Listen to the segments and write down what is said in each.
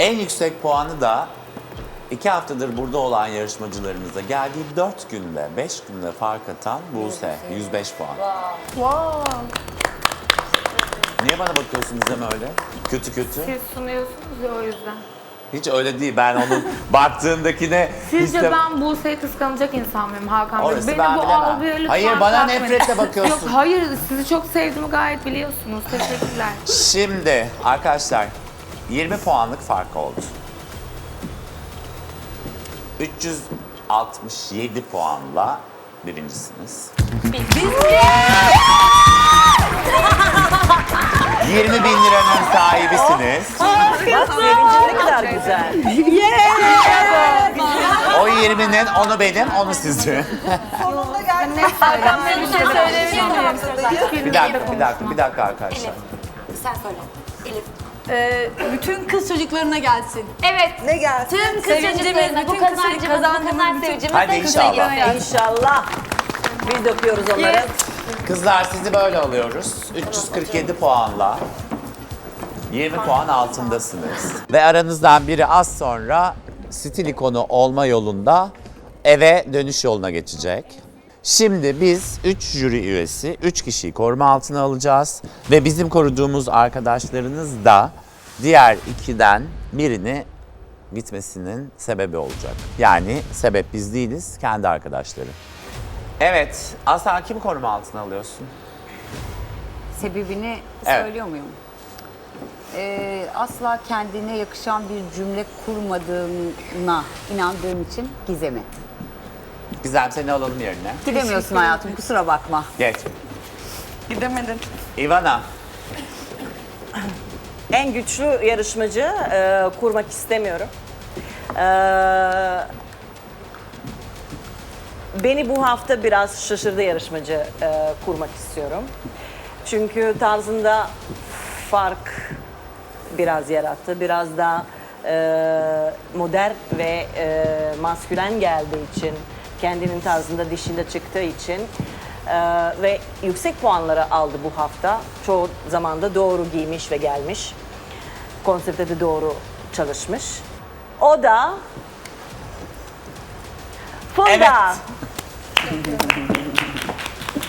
En yüksek puanı da iki haftadır burada olan yarışmacılarımıza geldiği 4 günde, 5 günde fark atan Buse. 105 puan. Wow. Niye bana bakıyorsunuz hem öyle? Kötü kötü. Siz sunuyorsunuz ya o yüzden. Hiç öyle değil. Ben onun baktığındakine... Sizce istem- ben Buse'yi kıskanacak insan mıyım Hakan Bey? Orası Beni ben bu bilemem. algıya lütfen Hayır, bana takmayın. nefretle bakıyorsun. Yok hayır sizi çok sevdiğimi gayet biliyorsunuz. Teşekkürler. Şimdi arkadaşlar 20 puanlık fark oldu. 367 puanla birincisiniz. 20 bin liranın sahibisiniz. Bak sevincin ne kadar güzel. O 20'nin onu benim, onu sizin. Hakan Bey bir şey söyleyebilir miyim? bir dakika, bir dakika, bir dakika arkadaşlar. Sen söyle. Elif. Ee, bütün kız çocuklarına gelsin. Evet. Ne gelsin? Tüm kız çocuklarına bu kazancımız, bu kazanç sevincimiz Hadi de kızına inşallah. gidiyor. İnşallah. Biz de öpüyoruz onları. Kızlar sizi böyle alıyoruz. 347 puanla 20 puan altındasınız. Ve aranızdan biri az sonra stil ikonu olma yolunda eve dönüş yoluna geçecek. Şimdi biz 3 jüri üyesi 3 kişiyi koruma altına alacağız ve bizim koruduğumuz arkadaşlarınız da diğer ikiden birini gitmesinin sebebi olacak. Yani sebep biz değiliz, kendi arkadaşları. Evet, Aslan kim koruma altına alıyorsun? Sebebini Evet. söylüyor muyum? Ee, asla kendine yakışan bir cümle kurmadığına inandığım için Gizem'i. Gizem seni alalım yerine. Gidemiyorsun hayatım kusura bakma. Geç. Gidemedim. Ivana, En güçlü yarışmacı e, kurmak istemiyorum. E, beni bu hafta biraz şaşırdı yarışmacı e, kurmak istiyorum. Çünkü tarzında fark biraz yarattı. Biraz da e, modern ve e, maskülen geldiği için, kendinin tarzında dişinde çıktığı için e, ve yüksek puanları aldı bu hafta. Çoğu zamanda doğru giymiş ve gelmiş. Konsepte de doğru çalışmış. O da Funda. Evet.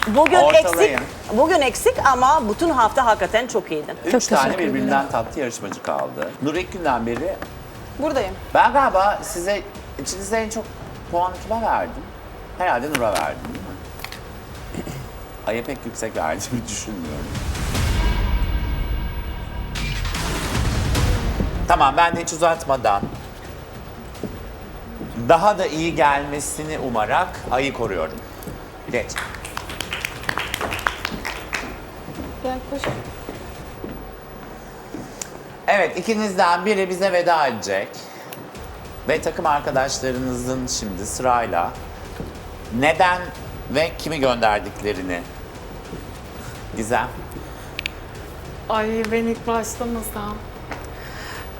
Bugün Ortalayın. eksik. Bugün eksik ama bütün hafta hakikaten çok iyiydin. üç tane birbirinden tatlı yarışmacı kaldı. Nur ilk günden beri Buradayım. ben galiba size içinizde en çok puan kime verdim? Herhalde Nur'a verdim değil mi? Ay'a pek yüksek verdiğimi düşünmüyorum. Tamam ben de hiç uzatmadan daha da iyi gelmesini umarak Ay'ı koruyorum. Geç. Gel koş. Evet, ikinizden biri bize veda edecek. Ve takım arkadaşlarınızın şimdi sırayla neden ve kimi gönderdiklerini Gizem. Ay ben ilk başlamasam.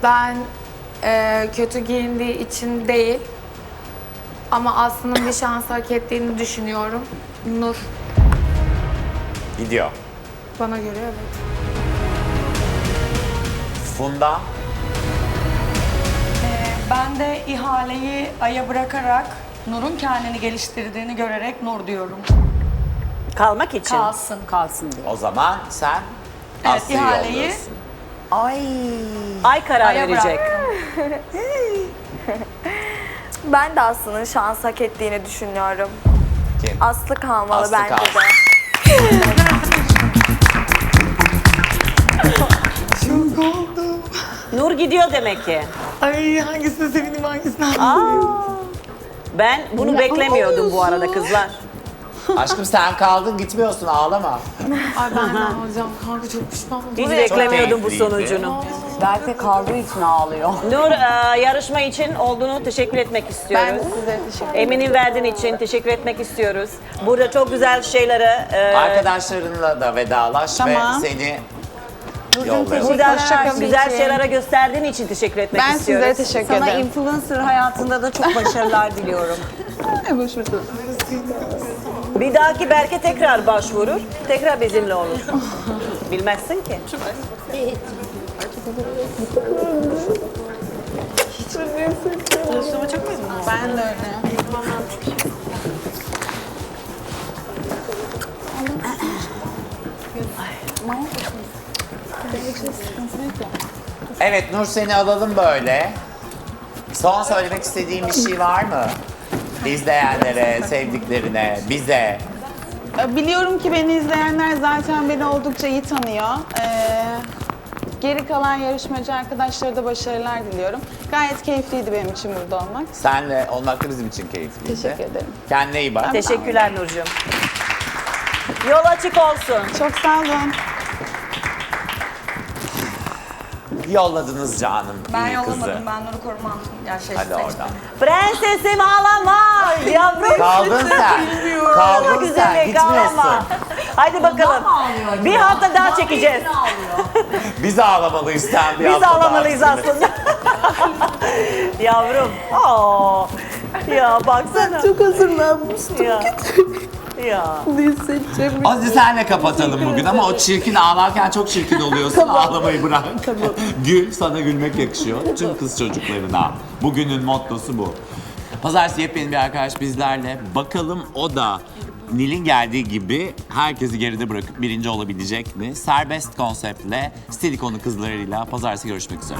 Ben e, kötü giyindiği için değil ama aslında bir şans hak ettiğini düşünüyorum. Nur Gidiyor. bana göre evet. Funda. Ben de ihaleyi Ay'a bırakarak Nur'un kendini geliştirdiğini görerek Nur diyorum. Kalmak için. Kalsın. Kalsın diye. O zaman sen Evet, Aslı'yı ihaleyi- yolluyorsun. Ay. Ay karar Ay'a verecek. Ben de Aslı'nın şans hak ettiğini düşünüyorum. Kim? Aslı kalmalı Aslı bence kalsın. de. Nur gidiyor demek ki. Ay hangisine sevineyim hangisine Ben bunu beklemiyordum bu arada kızlar. Aşkım sen kaldın gitmiyorsun ağlama. Ay ben de alacağım kanka çok pişman oldum. Hiç beklemiyordum bu keyifliydi. sonucunu. Berke kaldığı için ağlıyor. Nur e, yarışma için olduğunu teşekkür etmek istiyoruz. Ben de size teşekkür ederim. Emin'in verdiğin için teşekkür etmek istiyoruz. Burada çok güzel şeyleri e, Arkadaşlarınla da vedalaş Tamam. ve seni yollayalım. burada Hoşçakalın. güzel şeylere gösterdiğin için teşekkür etmek Ben istiyoruz. size teşekkür Sana ederim. influencer hayatında da çok başarılar diliyorum. Bir dahaki Berke tekrar başvurur, tekrar bizimle olur. Bilmezsin ki. Arkadaşlarıma çok memnunum. Ben de öyle. Evet Nur seni alalım böyle. Son söylemek istediğin bir şey var mı? İzleyenlere, sevdiklerine, bize. Biliyorum ki beni izleyenler zaten beni oldukça iyi tanıyor. Ee, geri kalan yarışmacı arkadaşlara da başarılar diliyorum. Gayet keyifliydi benim için burada olmak. Senle olmak da bizim için keyifliydi. Teşekkür ederim. Kendine iyi bak. Teşekkürler Nurcuğum. Yol açık olsun. Çok sağ olun. Yolladınız canım Ben iyi yollamadım. kızı. Ben Nur'u korumam. Ya şey Hadi seçtim. oradan. Prensesim ağlama. Yavrum. Kaldın sen. Kaldın sen. Güzelim Gitmiyorsun. ağlama. Hadi bakalım. Bir hafta daha çekeceğiz. Biz ağlamalıyız sen bir Biz hafta daha. ağlamalıyız aslında. Yavrum. Aa. Ya baksana. Çok hazırlanmıştım. Ya. Ya. Ne seçeceğim? Hadi senle kapatalım bugün ama o çirkin ağlarken çok çirkin oluyorsun. Ağlamayı bırak. Gül, sana gülmek yakışıyor. Tüm kız çocuklarına. Bugünün mottosu bu. Pazartesi yepyeni bir arkadaş bizlerle. Bakalım o da Nil'in geldiği gibi herkesi geride bırakıp birinci olabilecek mi? Serbest konseptle Stilikonu kızlarıyla pazartesi görüşmek üzere.